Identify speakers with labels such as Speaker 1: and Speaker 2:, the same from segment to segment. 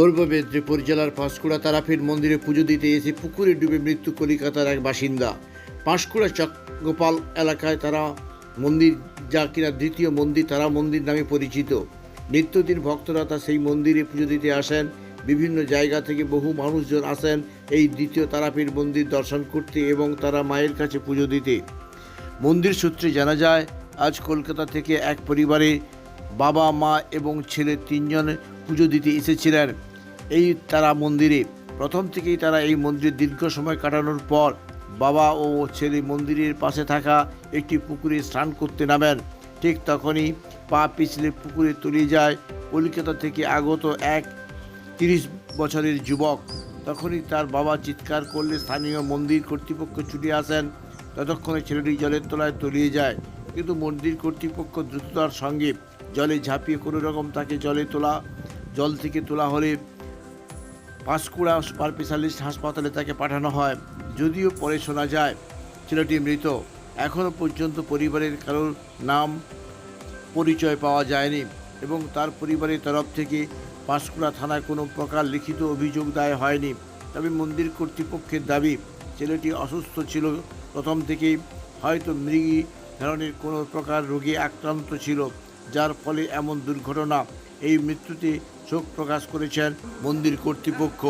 Speaker 1: পূর্ব মেদিনীপুর জেলার পাঁশকুড়া তারাপীঠ মন্দিরে পুজো দিতে এসে পুকুরে ডুবে মৃত্যু কলিকাতার এক বাসিন্দা। পাঁশকুড়া চকগোপাল এলাকায় তারা মন্দির, যা কিনা দ্বিতীয় মন্দির, তারা মন্দির নামে পরিচিত। নিত্যদিন ভক্তরা তা সেই মন্দিরে পুজো দিতে আসেন। বিভিন্ন জায়গা থেকে বহু মানুষজন আসেন এই দ্বিতীয় তারাপীঠ মন্দির দর্শন করতে এবং তারা মায়ের কাছে পুজো দিতে। মন্দির সূত্রে জানা যায়, আজ কলকাতা থেকে এক পরিবারে বাবা, মা এবং ছেলে তিনজন পুজো দিতে এসেছিলেন। এই তারা মন্দিরে। প্রথম থেকেই তারা এই মন্দিরে দীর্ঘ সময় কাটানোর পর বাবা ও ছেলে মন্দিরের পাশে থাকা একটি পুকুরে স্নান করতে নামেন। ঠিক তখনই পা পিছলে পুকুরে তলিয়ে যায় কলকাতা থেকে আগত এক তিরিশ বছরের যুবক। তখনই তার বাবা চিৎকার করলে স্থানীয় মন্দির কর্তৃপক্ষ ছুটে আসেন। ততক্ষণে ছেলেটি জলের তলায় তলিয়ে যায়। কিন্তু মন্দির কর্তৃপক্ষ দ্রুততার সঙ্গে জলে ঝাঁপিয়ে কোনো রকম তাকে জলে তোলা, জল থেকে তোলা হলে পাঁশকুড়া সুপার স্পেশালিস্ট হাসপাতালে তাকে পাঠানো হয়। যদিও পরে শোনা যায়, ছেলেটি মৃত। এখনও পর্যন্ত পরিবারের কারোর নাম, পরিচয় পাওয়া যায়নি এবং তার পরিবারের তরফ থেকে পাঁশকুড়া থানায় কোনো প্রকার লিখিত অভিযোগ দায় হয়নি। তবে মন্দির কর্তৃপক্ষের দাবি, ছেলেটি অসুস্থ ছিল। প্রথম থেকেই হয়তো মৃগী ধরনের কোনো প্রকার রোগে আক্রান্ত ছিল, যার ফলে এমন দুর্ঘটনা, এই মৃত্যুতে শোক প্রকাশ করেছেন মন্দির কর্তৃপক্ষ।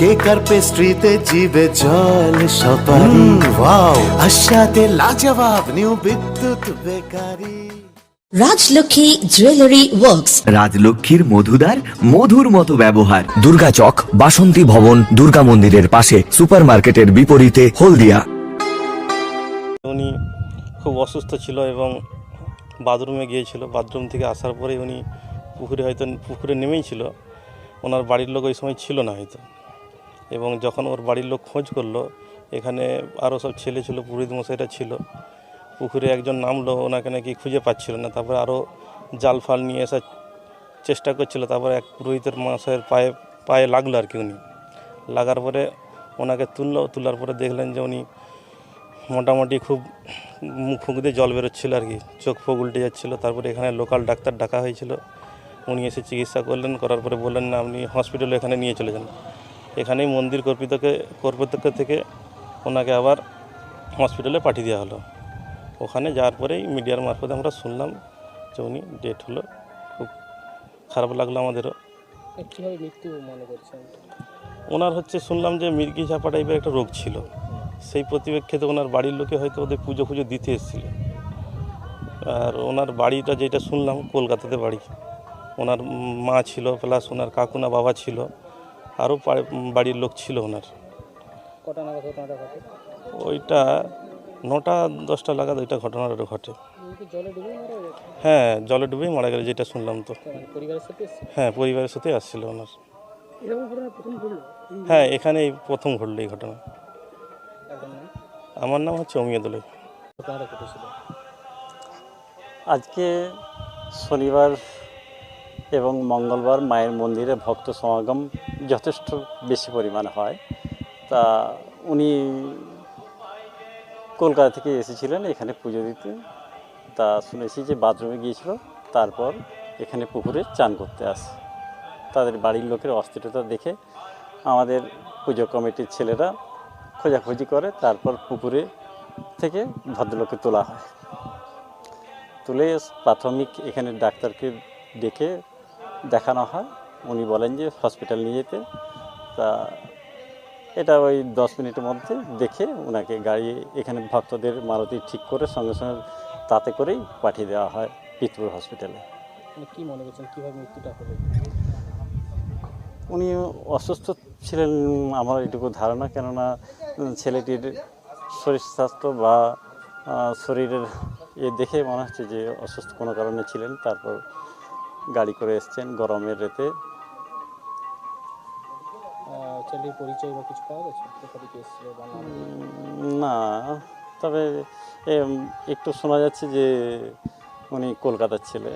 Speaker 2: কেকার পেস্ট্রিতে জিবে জল সপারি ওয়াও আশাতে লাজবাব new Bidyut bakery.
Speaker 3: Rajlakshmi jewellery works.
Speaker 4: রাজলক্ষ্মীর মধুদার মধুর মতো ব্যবহার।
Speaker 5: দুর্গা চক বাসন্তী ভবন দুর্গা মন্দিরের পাশে সুপারমার্কেটের বিপরীতে হলদিয়া।
Speaker 6: উনি খুব অসুস্থ ছিল এবং বাথরুমে গিয়েছিল। বাথরুম থেকে আসার পরে উনি পুকুরে হয়তো পুকুরে নেমেই ছিল। ওনার বাড়ির লোক ওই সময় ছিল না হয়তো। এবং যখন ওর বাড়ির লোক খোঁজ করল, এখানে আরও সব ছেলে ছিল, পুরোহিত মশাইরা ছিল, পুকুরে একজন নামলো, ওনাকে নাকি খুঁজে পাচ্ছিল না। তারপরে আরও জাল ফাল নিয়ে আসার চেষ্টা করছিল, তারপরে এক পুরোহিতের মশাইয়ের পায়ে পায়ে লাগল আর কি উনি। লাগার পরে ওনাকে তুললো, তোলার পরে দেখলেন যে উনি মোটামুটি খুব মুখ ফুঁক দিয়ে জল বেরোচ্ছিল আর কি, চোখ ফোক উল্টে যাচ্ছিল। তারপরে এখানে লোকাল ডাক্তার ডাকা হয়েছিল। উনি এসে চিকিৎসা করলেন, করার পরে বললেন, না, আপনি হসপিটালে এখানে নিয়ে চলে যান। এখানেই মন্দির কর্তৃপক্ষকে কর্তৃপক্ষ থেকে ওনাকে আবার হসপিটালে পাঠিয়ে দেওয়া হলো। ওখানে যাওয়ার পরেই মিডিয়ার মারফতে আমরা শুনলাম যে উনি ডেট হলো। খুব খারাপ লাগল আমাদেরও।
Speaker 7: কীভাবে মৃত্যু মনে করছেন?
Speaker 6: ওনার হচ্ছে শুনলাম যে মির্গি ঝাপা টাইপের একটা রোগ ছিল। সেই প্রতিবেক্ষেতে ওনার বাড়ির লোকে হয়তো ওদের পুজো ফুজো দিতে এসেছিল। আর ওনার বাড়িটা যেটা শুনলাম কলকাতাতে বাড়ি। ওনার মা ছিল প্লাস ওনার কাকুনা বাবা ছিল। আরও বাড়ির লোক ছিল ওনার।
Speaker 7: কটা নাগাদ ঘটনাটা ঘটে?
Speaker 6: ওইটা নটা দশটা লাগাদ ওইটা ঘটনাটা ঘটে। হ্যাঁ জলে ডুবেই মারা গেল যেটা শুনলাম তো।
Speaker 7: মানে পরিবারের সাথে এসছে
Speaker 6: হ্যাঁ পরিবারের সাথে আসছিল ওনার। হ্যাঁ এখানে এই প্রথম ঘটলো এই ঘটনা। আমার নাম হচ্ছে অমিয়দুলাই
Speaker 7: ঘটনাটা
Speaker 8: আজকে শনিবার এবং মঙ্গলবার মায়ের মন্দিরে ভক্ত সমাগম যথেষ্ট বেশি পরিমাণে হয়। তা উনি কলকাতা থেকে এসেছিলেন এখানে পুজো দিতে। তা শুনেছি যে বাথরুমে গিয়েছিল, তারপর এখানে পুকুরে চান করতে আসে। তাদের বাড়ির লোকের অস্থিরতা দেখে আমাদের পুজো কমিটির ছেলেরা খোঁজাখুঁজি করে, তারপর পুকুরে থেকে ভদ্রলোককে তোলা হয়। তুলে প্রাথমিক এখানে ডাক্তারকে ডেকে দেখানো হয়। উনি বলেন যে হসপিটাল নিয়ে যেতে। তা এটা ওই দশ মিনিটের মধ্যে দেখে ওনাকে গাড়ি এখানে ভক্তদের মারুতি ঠিক করে সঙ্গে সঙ্গে তাতে করেই পাঠিয়ে দেওয়া হয় পিতপুর হসপিটালে।
Speaker 7: মানে কি মনে করছেন কীভাবে মৃত্যুটা হলো?
Speaker 8: উনি অসুস্থ ছিলেন আমার এটুকু ধারণা কেননা ছেলেটির শরীর স্বাস্থ্য বা শরীরের এ দেখে মনে হচ্ছে যে অসুস্থ কোনো কারণে ছিলেন। তারপর গাড়ি করে এসছেন গরমের রেতে।
Speaker 7: পরিচয় বা কিছু পাওয়া গেছে?
Speaker 8: না তবে একটু শোনা যাচ্ছে যে উনি কলকাতার ছেলে।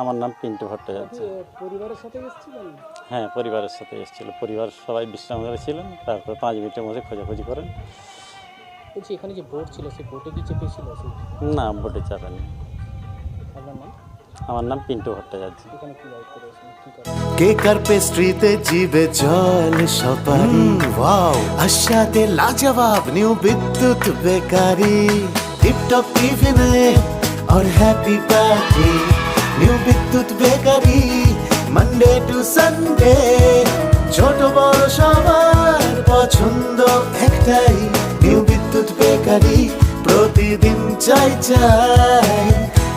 Speaker 8: আমার নাম পিন্টু ভট্টাচার্য।
Speaker 7: পরিবারের সাথে এসেছিলেন
Speaker 8: হ্যাঁ পরিবারের সাথে এসেছিল। পরিবার সবাই বিশ্রাম ছিলেন তারপর পাঁচ মিনিটের মধ্যে খোঁজাখুঁজি করেন।
Speaker 7: বলছি এখানে যে বোট ছিল সেই বোটে কি চেপেছিল?
Speaker 8: না বোটে চাপেনি আমার নাম পিন্টু ভট্টাচার্য
Speaker 7: এখানে কি দায়িত্ব রয়েছে কী করেন
Speaker 2: কেক আর পেস্ট্রিতে জিবে জল সপারি ওয়াও আশাতে লাজবাব নিউ বিদ্যুৎ বেকারি টিপটপ টিফিনে और happy party new Bidyut bakery Monday to Sunday ছোট বড় সবার পছন্দ একটাই নিউ বিদ্যুৎ বেকারি প্রতিদিন চাই চাই না না না না না না